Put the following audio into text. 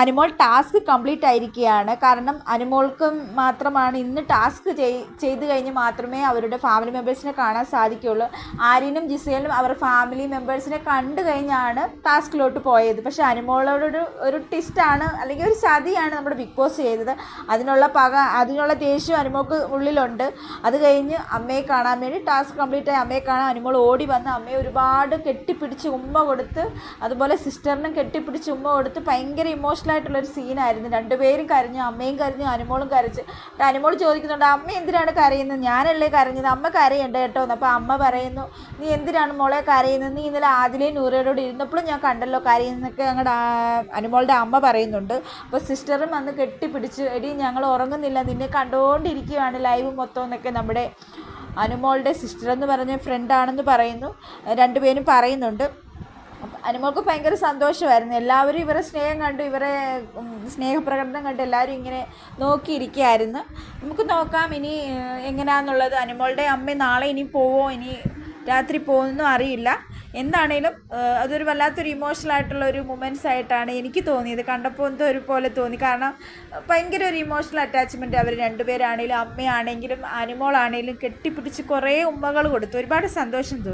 Anumol task complete ആയിരിക്കുകയാണ്. കാരണം അനുമോൾക്ക് മാത്രമാണ് ഇന്ന് ടാസ്ക് ചെയ്ത് കഴിഞ്ഞ് മാത്രമേ അവരുടെ ഫാമിലി മെമ്പേഴ്സിനെ കാണാൻ സാധിക്കുകയുള്ളൂ. ആര്യനും ജിസേലും അവർ ഫാമിലി മെമ്പേഴ്സിനെ കണ്ടു കഴിഞ്ഞാണ് ടാസ്കിലോട്ട് പോയത്. പക്ഷേ അനുമോളോടൊരു ഒരു ടിസ്റ്റാണ് അല്ലെങ്കിൽ ഒരു ചതിയാണ് നമ്മുടെ ബിഗ് ബോസ് ചെയ്തത്. അതിനുള്ള പക അതിനുള്ള ദേഷ്യം അനുമോൾക്ക് ഉള്ളിലുണ്ട്. അത് കഴിഞ്ഞ് അമ്മയെ കാണാൻ വേണ്ടി ടാസ്ക് കംപ്ലീറ്റ് ആയി അമ്മയെ കാണാൻ അനുമോൾ ഓടി വന്ന് അമ്മയെ ഒരുപാട് കെട്ടിപ്പിടിച്ച് ഉമ്മ കൊടുത്ത് അതുപോലെ സിസ്റ്ററിനും കെട്ടിപ്പിടിച്ച് ഉമ്മ കൊടുത്ത് ഭയങ്കര ഇമോഷണൽ ആയിട്ടുള്ളൊരു സീനായിരുന്നു രണ്ടുപേരും കരഞ്ഞു അമ്മയും കരഞ്ഞു അനുമോളും കരച്ച്. അനുമോൾ ചോദിക്കുന്നുണ്ട് അമ്മ എന്തിനാണ് കരയുന്നത്? ഞാനല്ലേ കരഞ്ഞത്? അമ്മ കരയുണ്ട് കേട്ടോ. അപ്പോൾ അമ്മ പറയുന്നു നീ എന്തിനാണ് മോളെ കരയുന്നത്? നീ ഇന്നലെ ആദിലെ നൂറയോട് ഇരുന്നപ്പോഴും ഞാൻ കണ്ടല്ലോ കരയുന്നൊക്കെ ഞങ്ങളുടെ അനുമോളുടെ അമ്മ പറയുന്നുണ്ട്. അപ്പോൾ സിസ്റ്ററും വന്ന് കെട്ടിപ്പിടിച്ച് എടി ഞങ്ങൾ ഉറങ്ങുന്നില്ല. നിന്നെ കണ്ടുകൊണ്ടിരിക്കുകയാണ് ലൈവ് മൊത്തം എന്നൊക്കെ നമ്മുടെ അനുമോളുടെ സിസ്റ്റർ എന്ന് പറഞ്ഞ ഫ്രണ്ടാണെന്ന് പറയുന്നു. രണ്ടുപേരും പറയുന്നുണ്ട്. അനുമോൾക്ക് ഭയങ്കര സന്തോഷമായിരുന്നു. എല്ലാവരും ഇവരെ സ്നേഹം കണ്ടു ഇവരെ സ്നേഹപ്രകടനം കണ്ടു എല്ലാവരും ഇങ്ങനെ നോക്കിയിരിക്കുകയായിരുന്നു. നമുക്ക് നോക്കാം ഇനി എങ്ങനെയാണെന്നുള്ളത് അനുമോളുടെ അമ്മ നാളെ ഇനി പോവോ? ഇനി രാത്രി പോകുന്നു അറിയില്ല. എന്താണേലും അതൊരു വല്ലാത്തൊരു ഇമോഷണൽ ആയിട്ടുള്ള ഒരു മൊമെന്റ്സ് ആയിട്ടാണ് എനിക്ക് തോന്നിയത്. കണ്ടപ്പോൾ എന്തോ ഒരു പോലെ തോന്നി. കാരണം ഭയങ്കര ഒരു ഇമോഷണൽ അറ്റാച്ച്മെന്റ് അവർ രണ്ടുപേരാണെങ്കിലും അമ്മയാണെങ്കിലും അനുമോളാണെങ്കിലും കെട്ടിപ്പിടിച്ച് കുറേ ഉമ്മകൾ കൊടുത്തു. ഒരുപാട് സന്തോഷം തോന്നി.